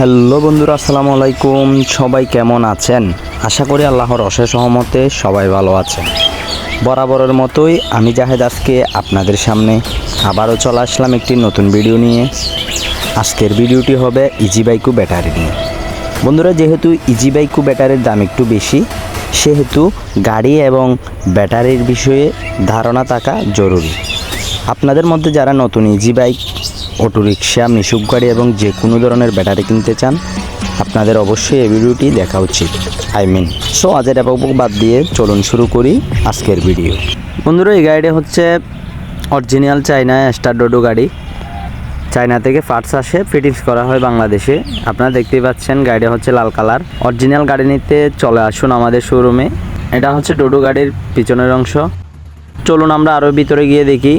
Hello বন্ধুরা, আসসালামু আলাইকুম। সবাই কেমন আছেন? আশা করি আল্লাহর অশেষ সহমতে সবাই ভালো আছেন। বরাবরের মতোই আমি জাহেদ আজকে আপনাদের সামনে আবারও চলে আসলাম একটি নতুন ভিডিও নিয়ে। আজকের ভিডিওটি হবে ইজি বাইকু ব্যাটারি নিয়ে। বন্ধুরা, যেহেতু ইজি বাইকু ব্যাটারির দাম একটু বেশি, সেহেতু গাড়ি এবং ব্যাটারির বিষয়ে ধারণা থাকা জরুরি। আপনাদের মধ্যে যারা নতুন ইজি বাইক অটোরিকশা, মিশুক গাড়ি এবং যে কোনো ধরনের ব্যাটারি কিনতে চান, আপনাদের অবশ্যই এই ভিডিওটি দেখা উচিত। আই মিন সো আজের একক বাদ দিয়ে চলুন শুরু করি আজকের ভিডিও। বন্ধুরা, এই গাড়িটা হচ্ছে অরিজিনাল চাইনা স্টার ডোডো গাড়ি। চায়না থেকে পার্টস আসে, ফিটিংস করা হয় বাংলাদেশে। আপনারা দেখতেই পাচ্ছেন, গাড়িটা হচ্ছে লাল কালার। অরিজিনাল গাড়ি নিতে চলে আসুন আমাদের শোরুমে। এটা হচ্ছে ডোডো গাড়ির পিছনের অংশ। চলুন আমরা আরও ভিতরে গিয়ে দেখি।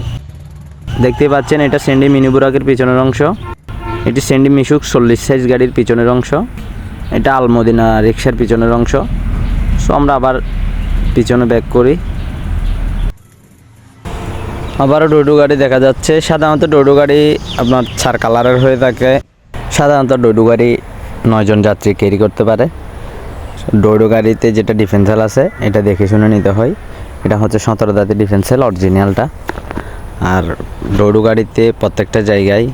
দেখতে পাচ্ছেন, এটা সেন্ডি মিনি বুরাকের পিছনের অংশ। এটি সেন্ডি মিশুক চল্লিশ সাইজ গাড়ির পিছনের অংশ। এটা আলমদিনা রিক্সার পিছনের অংশ। সো আমরা আবার পিছনে ব্যাক করি। আবারও ডোডো গাড়ি দেখা যাচ্ছে। সাধারণত ডোডো গাড়ি আপনার চার কালারের হয়ে থাকে। সাধারণত ডোডো গাড়ি নয়জন যাত্রী ক্যারি করতে পারে। ডোডো গাড়িতে যেটা ডিফেন্সেল আছে, এটা দেখে শুনে নিতে হয়। এটা হচ্ছে সতেরো দাঁতের ডিফেন্সেল অরিজিনালটা আর ডোডো গাড়িতে প্রত্যেকটা জায়গায়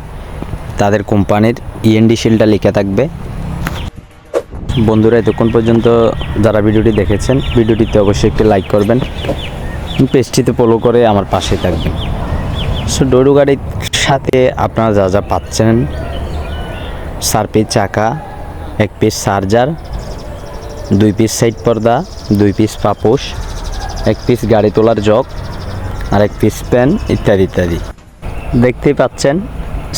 তাদের কোম্পানির ইএনডি শিলটা লিখে থাকবে। বন্ধুরা, এতক্ষণ পর্যন্ত যারা ভিডিওটি দেখেছেন, ভিডিওটিতে অবশ্যই একটি লাইক করবেন। পেজটিতে ফলো করে আমার পাশে থাকবেন। সো ডোডো গাড়ির সাথে আপনারা যা যা পাচ্ছেন, চার পিস চাকা, এক পিস চার্জার দুই পিস সাইড পর্দা, দুই পিস পাপোশ, এক পিস গাড়ি তোলার জগ আর এক পিস প্যান ইত্যাদি ইত্যাদি। দেখতেই পাচ্ছেন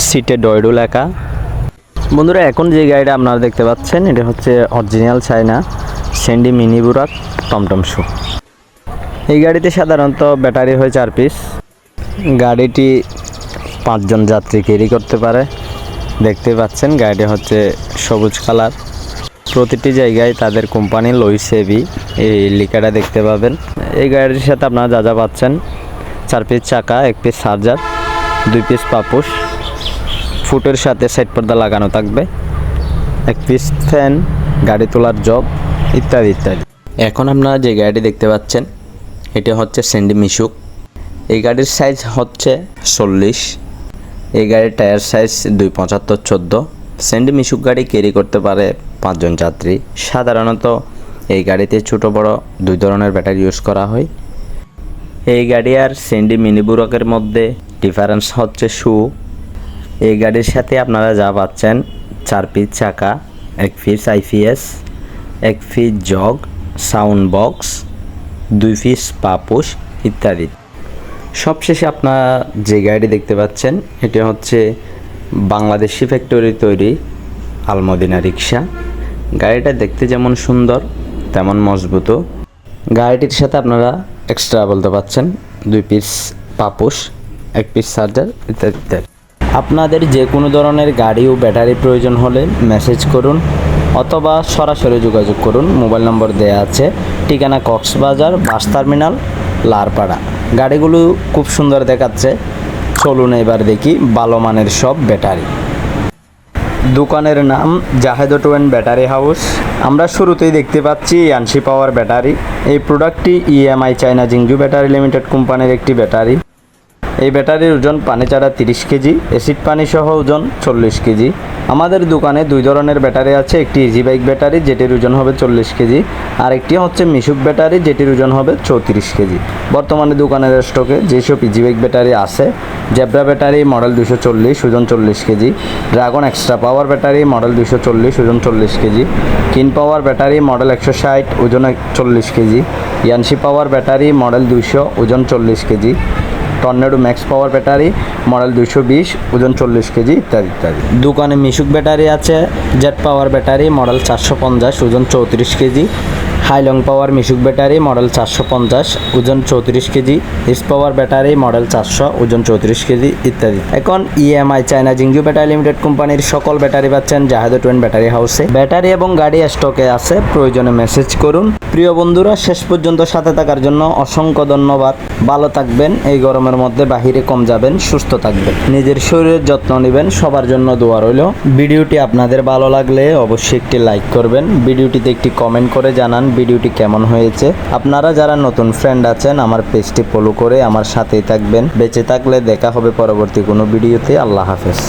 সিটে ডয়ডো লেখা। বন্ধুরা, এখন যে গাড়িটা আপনারা দেখতে পাচ্ছেন, এটা হচ্ছে অরিজিনাল চায়না সেন্ডি মিনি বুরাক টমটম শু এই গাড়িতে সাধারণত ব্যাটারি হয় চার পিস গাড়িটি পাঁচজন যাত্রী ক্যারি করতে পারে। দেখতে পাচ্ছেন, গাড়িটি হচ্ছে সবুজ কালার প্রতিটি জায়গায় তাদের কোম্পানি লইসেবি এই লিখাটা দেখতে পাবেন। এই গাড়িটির সাথে আপনারা যা যা পাচ্ছেন চার পিস চাকা, এক পিস চার্জার দুই পিস পাপুস। ফুটের সাথে সাইড পর্দা লাগানো থাকবে। এক পিস ফ্যান গাড়ি তোলার জব ইত্যাদি ইত্যাদি। এখন আপনারা যে গাড়িটি দেখতে পাচ্ছেন, এটি হচ্ছে সেন্ডি মিশুক এই গাড়ির সাইজ হচ্ছে চল্লিশ। এই গাড়ির টায়ার সাইজ দুই পঁচাত্তর চোদ্দ। সেন্ডি মিশুক গাড়ি ক্যারি করতে পারে পাঁচজন যাত্রী। সাধারণত এই গাড়িতে ছোট বড় দুই ধরনের ব্যাটারি ইউজ করা হয়। এই গাড়ি আর সেন্ডি মিনি বুরকের মধ্যে ডিফারেন্স হচ্ছে শু এই গাড়ির সাথে আপনারা যা পাচ্ছেন, চার পিস চাকা, এক পিস আইপিএস এক পিস জগ সাউন্ড বক্স দুই পিস পাপুস ইত্যাদি। সবশেষে আপনারা যে গাড়িটি দেখতে পাচ্ছেন, এটি হচ্ছে বাংলাদেশি ফ্যাক্টরি তৈরি আলমদিনা রিক্সা গাড়িটা দেখতে যেমন সুন্দর, তেমন মজবুতও। গাড়িটির সাথে আপনারা এক্সট্রা বলতে পাচ্ছেন, দুই পিস পাপুস, এক পিস চার্জার ইত্যাদি ইত্যাদি আপনাদের যে কোনো ধরনের গাড়ি ও ব্যাটারি প্রয়োজন হলে মেসেজ করুন অথবা সরাসরি যোগাযোগ করুন। মোবাইল নম্বর দেওয়া আছে, ঠিকানা কক্সবাজার, বাস টার্মিনাল, লারপাড়া। গাড়িগুলো খুব সুন্দর দেখাচ্ছে। চলুন এবার দেখি, ভালো মানের সব ব্যাটারি। দোকানের নাম Zahed auto and battery house. আমরা শুরুতেই দেখতে পাচ্ছি ইয়ানসি পাওয়ার ব্যাটারি। এই প্রোডাক্টটি ইএমআই চায়না জিংজু ব্যাটারি লিমিটেড কোম্পানির একটি ব্যাটারি। এই ব্যাটারির ওজন পানি চারা তিরিশ কেজি অ্যাসিড পানি সহ ওজন চল্লিশ কেজি। আমাদের দোকানে দুই ধরনের ব্যাটারি আছে, একটি ইজি বাইক ব্যাটারি যেটির ওজন হবে চল্লিশ কেজি, আর একটি হচ্ছে মিশুক ব্যাটারি যেটির ওজন হবে চৌত্রিশ কেজি। বর্তমানে দোকানের স্টকে যেসব ইজি বাইক ব্যাটারি আছে, জেব্রা ব্যাটারি মডেল দুশো চল্লিশ, ওজন চল্লিশ KG, dragon extra power battery model দুশো চল্লিশ, ওজন চল্লিশ কেজি, কিন পাওয়ার ব্যাটারি মডেল একশো ষাট, ওজন চল্লিশ কেজি, ইয়ানসি পাওয়ার ব্যাটারি মডেল দুশো ওজন চল্লিশ KG tornado max power battery, model দুশো বিশ, ওজন চল্লিশ কেজি, ইত্যাদি ইত্যাদি। দোকানে মিশুক ব্যাটারি আছে, জেট পাওয়ার ব্যাটারি, মডেল চারশো পঞ্চাশ, ওজন চৌত্রিশ কেজি হাইলং পাওয়ার মিশুক ব্যাটারি মডেল চারশো পঞ্চাশ, ওজন চৌত্রিশ কেজি ইস পাওয়ার ব্যাটারি মডেল চারশো, ওজন চৌত্রিশ কেজি ইত্যাদি। এখন ইএমআই চায়না জিংজু ব্যাটারি লিমিটেড কোম্পানির সকল ব্যাটারি পাচ্ছেন জাহাদ টুয়েন ব্যাটারি হাউসে ব্যাটারি এবং গাড়ি স্টকে আছে, প্রয়োজনে মেসেজ করুন। প্রিয় বন্ধুরা, শেষ পর্যন্ত সাথে থাকার জন্য অসংখ্য ধন্যবাদ। ভালো থাকবেন, এই গরমের মধ্যে বাহিরে কম যাবেন, সুস্থ থাকবেন। নিজের শরীরের যত্ন নেবেন, সবার জন্য দোয়া রইল। ভিডিওটি আপনাদের ভালো লাগলে অবশ্যই একটি লাইক করবেন। ভিডিওটিতে একটি কমেন্ট করে জানান ভিডিওটি কেমন হয়েছে? আপনারা যারা নতুন ফ্রেন্ড আছেন, আমার পেজটি ফলো করে আমার সাথেই থাকবেন। বেঁচে থাকলে দেখা হবে পরবর্তী কোনো ভিডিওতে। আল্লাহ হাফেজ।